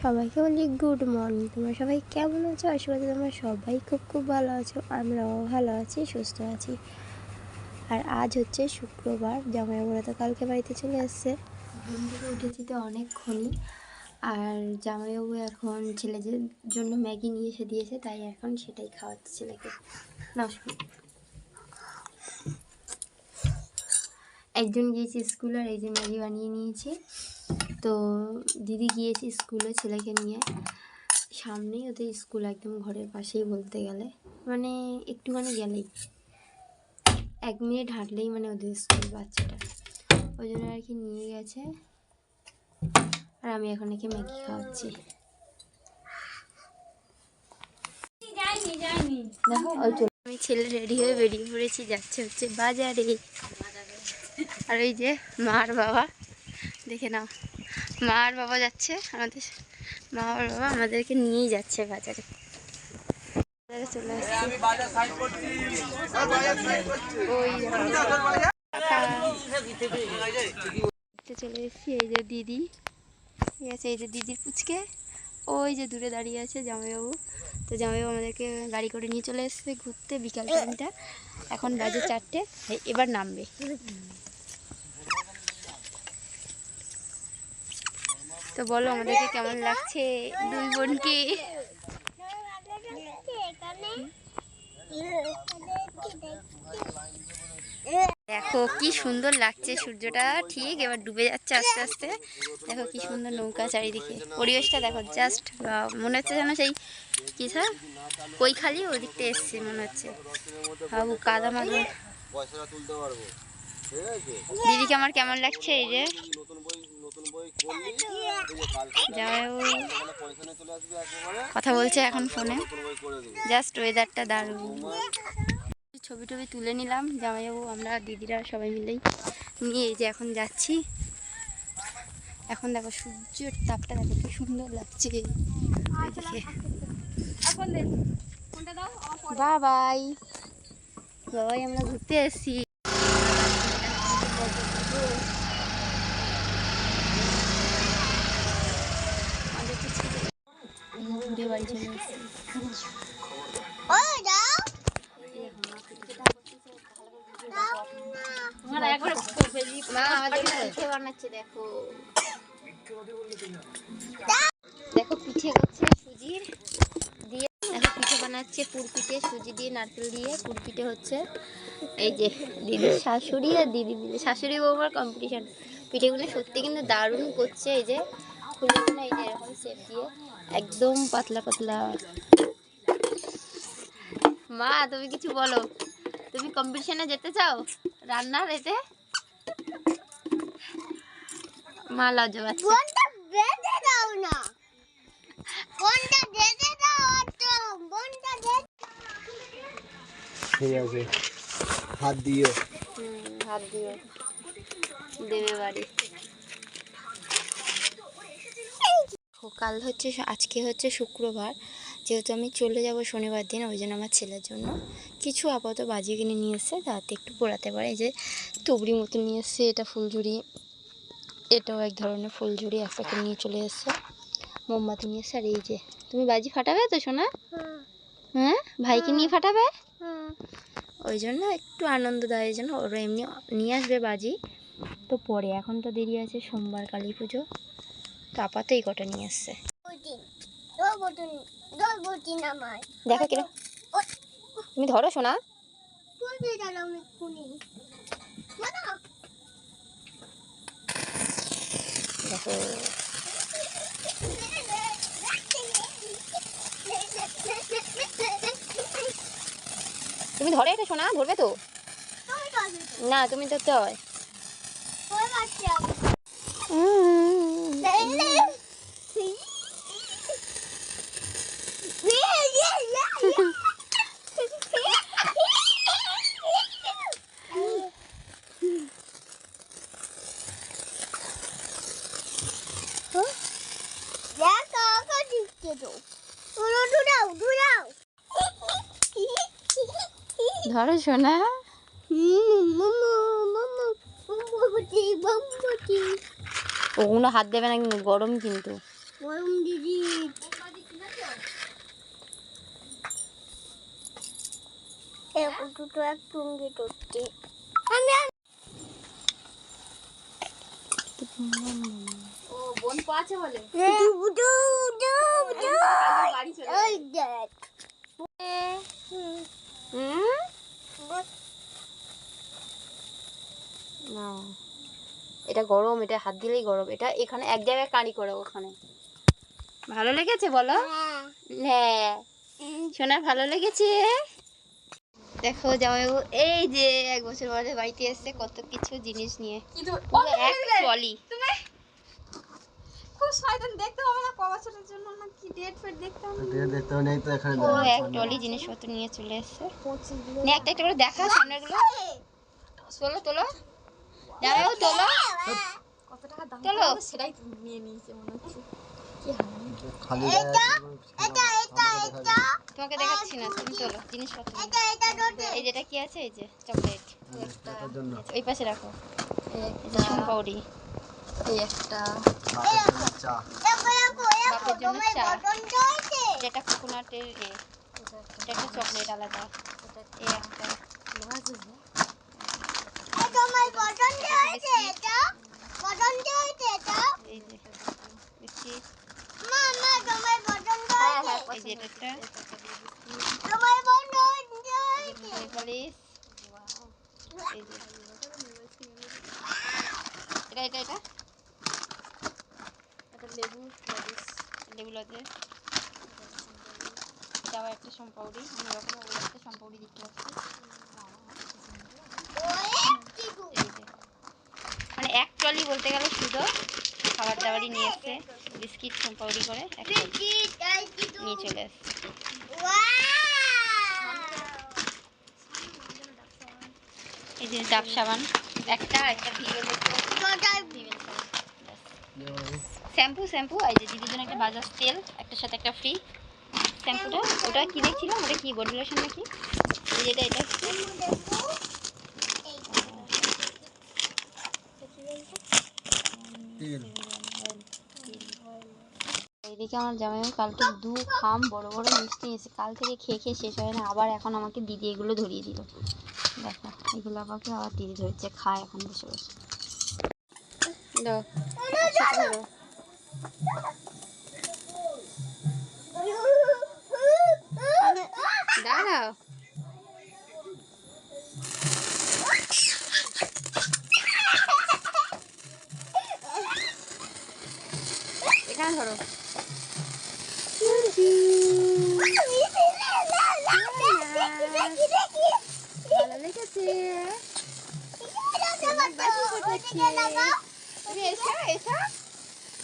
সবাইকে বলি good morning. তোমরা সবাই কেমন আছো? আশা তোমরা সবাই খুব খুব ভালো আছো, আমরাও ভালো আছি, সুস্থ আছি। আর আজ হচ্ছে শুক্রবার জামাই জামাইবাবুরা তো কালকে বাড়িতে চলে এসছে। থেকে উঠেছি তো অনেকক্ষণই। আর জামাইবাবু এখন ছেলেদের জন্য ম্যাগি নিয়ে এসে দিয়েছে, তাই এখন সেটাই খাওয়াচ্ছে ছেলেকে। নমস্কার একজন গিয়েছে স্কুল আর যে ম্যাগি বানিয়ে নিয়েছি। তো দিদি গিয়েছে স্কুলে ছেলেকে নিয়ে। সামনেই ওদের স্কুল একদম ঘরের পাশেই বলতে গেলে। মানে একটুখানি গেলেই। এক মিনিট হাঁটলেই মানে ওদের স্কুল বাচ্চাটা। ওই জন্য আর কি নিয়ে গেছে। আর আমি এখন একে ম্যাগি খাওয়াচ্ছি। আমি ছেলে রেডি হয়ে বেরিয়ে পড়েছি, যাচ্ছে হচ্ছে বাজারে। আর ওই যে মার বাবা, দেখে নাও। মা আর বাবা যাচ্ছে, আমাদের মা আর বাবা আমাদেরকে নিয়েই যাচ্ছে বাজারে। বাজারে চলে আসছে। চলে এসেছি এই যে দিদি, ঠিক আছে, এই যে দিদির পুচকে, ওই যে দূরে দাঁড়িয়ে আছে জামাইবাবু। তো জামাইবাবু আমাদেরকে গাড়ি করে নিয়ে চলে এসেছে ঘুরতে বিকাল টাইমটা এখন বাজে চারটে এবার নামবে। তো বলো আমাদেরকে কেমন লাগছে দুই বোনকে? দেখো কি সুন্দর লাগছে সূর্যটা। ঠিক এবার ডুবে যাচ্ছে আস্তে আস্তে। দেখো কি সুন্দর নৌকা চারিদিকে। পরিবেশটা দেখো জাস্ট মনে হচ্ছে যেন সেই কি স্যার কৈখালি ওদিকটা এসছে মনে হচ্ছে। বাবু কাদা মাদা দিদিকে আমার কেমন লাগছে এই যে? কথা বলছে এখন ফোনে। জাস্ট ওয়েদারটা দারুণ। ছবি টবি তুলে নিলাম। জামাইবাবু, আমরা দিদিরা সবাই মিলেই নিয়ে যে এখন যাচ্ছি। এখন দেখো সূর্যের তাপটা দেখো কি সুন্দর লাগছে। বাবাই। বাবাই, আমরা ঘুরতে এসেছি। ঘুরে বাড়ি চলে এসেছি মা আমাদের পিঠে বানাচ্ছে দেখো। দেখো পিঠে করছে সুজির দিয়ে দেখো পিঠে বানাচ্ছে পুর সুজি দিয়ে নারকেল দিয়ে পুরপিঠে হচ্ছে এই যে দিদির শাশুড়ি আর দিদি মিলে। শাশুড়ি বৌমার কম্পিটিশন পিঠেগুলো সত্যি কিন্তু দারুণ করছে এই যে এরকম শেপ দিয়ে একদম পাতলা পাতলা। মা তুমি কিছু বলো। তুমি কম্পিটিশনে যেতে চাও? রান্নার এতে? মা লজ্জা পাচ্ছে। ঠিক আছে। হাত দিও। হাত দিও। দেবে বাড়ি ও, কাল হচ্ছে আজকে হচ্ছে শুক্রবার। যেহেতু আমি চলে যাব শনিবার দিন, ওই জন্য আমার ছেলের জন্য কিছু আপাতত বাজি কিনে নিয়ে এসছে। তাতে একটু পড়াতে পারে। এই যে তুবড়ি মতো নিয়ে এসছে, এটা ফুলঝুড়ি এটাও এক ধরনের ফুলঝুড়ি এক প্যাকেট নিয়ে চলে এসছে। মোমবাতি নিয়ে এসছে। আর এই যে, তুমি বাজি ফাটাবে তো সোনা? হ্যাঁ? ভাইকে নিয়ে ফাটাবে? ওই জন্য একটু আনন্দ দেয় এই জন্য ওরা এমনি নিয়ে আসবে বাজি। তো পরে, এখন তো দেরি আছে, সোমবার কালী পুজো এই কটা নিয়ে আসছে। দেখো কিরম তুমি ধরো মানা দেখো। তুমি ধরে এটা তো ধরবে তো? না, তুমি ধরতে হয় ওই বাচ্চা দেখো ওকে দিচ্ছে তো উড়ো দুড়াও দুড়াও ধরো শোনা ওগুলো হাত দেবে না কিন্তু গরম কিন্তু। গরম দিদি দুটো এক টুঙ্গি টুটতে আমি ও বোন পাচ্ছে বলে। বাড়ি চলে হুম। না। এটা গরম এটা হাত দিলেই গরম। এটা এখানে এক জায়গায় কাঁড়ি করে ওখানে। ভালো লেগেছে বলো? হ্যাঁ। সোনা ভালো লেগেছে? দেখো জামাইবাবু এই যে এক বছর পরে বাড়িতে এসছে কত কিছু জিনিস নিয়ে। এক ট্রলি। খুব শয়তান দেখতে হবে না ক জন্য না কি ডেট ফেট দেখতে হবে। দেখতে হবে তো এখানে দাঁড়ানো। এক ট্রলি জিনিসপত্র নিয়ে চলে এসছে। নিয়ে একটা একটা করে দেখা সামনেগুলো তোলো তোলো। জামাইবাবু তোলো কত টাকা দাম চলো। সেটাই নিয়ে নিয়েছে মনে হচ্ছে খালি গায়ে এটা এটা এটা তোমাকে দেখাচ্ছি না তুমি তোলো জিনিসপত্র এটা এটা এই যেটা কি আছে এই যে চকলেট জন্য ওই পাশে রাখো এই একটা বাপের জন্য চা যেটা কোকোনাটের এটা একটা চকলেট আলাদা এই একটা তোমার পছন্দ হয়েছে এটা? পছন্দ হয়েছে এটা? এই যে বিস্কিট মা মা তোমার পছন্দ হয়েছে। এই যে এটা একটা তোমার পছন্দ হয়েছে এই যে এটা এটা এটা? লেবু লজেস। লেবু এটা আবার একটা সম্পাউরি একটা সম্পাউরি দিতে পারছি ওরে চিকু এই যে মানে এক ট্রলি বলতে গেলে শুধু খাবার নিয়ে এসছে। বিস্কিট সম্পাউরি করে নিয়ে চলে এসছে। এই যে ডাব সাবান, একটা একটা শ্যাম্পু শ্যাম্পু, এই যে দিদির জন্য একটা বাজাজ তেল, একটার সাথে একটা ফ্রি শ্যাম্পুটা, ওটা কিনেছিলাম ওটা কি বডি লোশন নাকি? যেটা এটা তেল এইদিকে আমার জামাই কালকে দু খাম বড় বড় মিষ্টি এসে কাল থেকে খেয়ে খেয়ে শেষ হয় না, আবার এখন আমাকে দিদি এগুলো ধরিয়ে দিল। দেখো, এগুলো আমাকে আবার দিদি ধরছে, খায় এখন বসে বসে। দাঁড়াও এখানে ধরো ভালো লেগেছে তুমি এসো এসো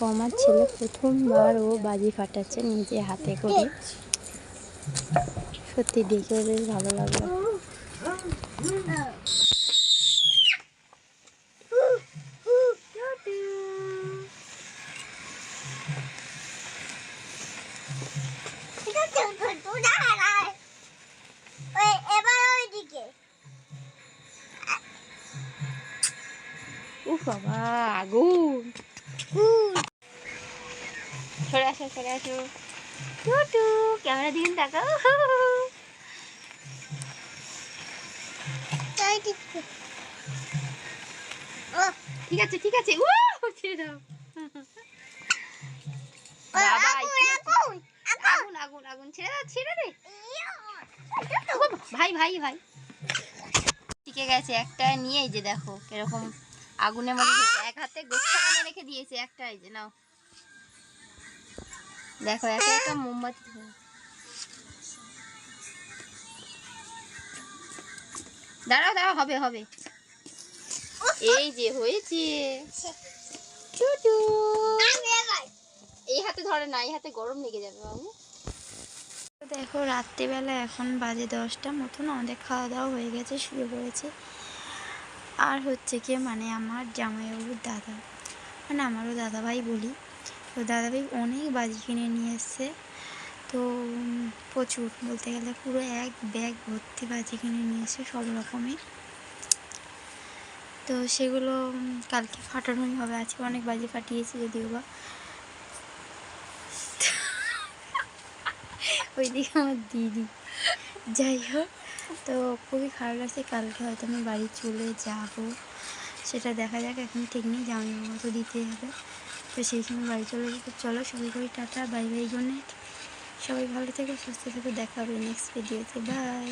দেখো আমার ছেলে প্রথমবার ও বাজি ফাটাচ্ছে নিজে হাতে করে। সত্যি দেখে বেশ ভালো লাগল। উফ বাবা আগুন। সরে আসো সরে আসো। টুটু ক্যামেরা দিকে তাকাও। ঠিক আছে। ঠিক আছে? আগুন আগুন আগুন। ছেড়ে দাও ছেড়ে দে। ভাই ভাই ভাই। টিকে গেছে একটা নিয়ে এই যে দেখো কীরকম আগুনের মধ্যে এক হাতে গোচ্ছা রেখে দিয়েছে একটা এই যে নাও। দেখো, একা একটা মোমবাতি দাঁড়াও দাঁড়াও, হবে হবে। এই যে হয়েছে। এই হাতে ধরে না, এই হাতে গরম লেগে যাবে বাবু। দেখো, রাত্রিবেলা এখন বাজে দশটা, মতন আমাদের খাওয়া দাওয়া হয়ে গেছে, শুয়ে পড়েছে। আর হচ্ছে কি মানে আমার জামাইবাবুর দাদা মানে আমারও দাদা ভাই বলি তো দাদাভাই অনেক বাজি কিনে নিয়ে এসছে। তো প্রচুর বলতে গেলে পুরো এক ব্যাগ ভর্তি বাজি কিনে নিয়ে এসে সব রকমের তো সেগুলো কালকে ফাটানোই হবে। আজকে অনেক বাজি ফাটিয়েছে যদিও বা। ওই ওইদিকে আমার দিদি। যাই হোক, তো খুবই খারাপ লাগছে। কালকে হয়তো আমি বাড়ি চলে যাব। সেটা দেখা যাক, এখন ঠিক নেই জামাই বাবা তো দিতেই হবে। তো সেই সময় বাড়ি চলে যেতে চলো সবাই করি টাটা, বাই বাই গুড সবাই ভালো থেকো, সুস্থ থেকে, দেখা হবে নেক্সট ভিডিওতে বাই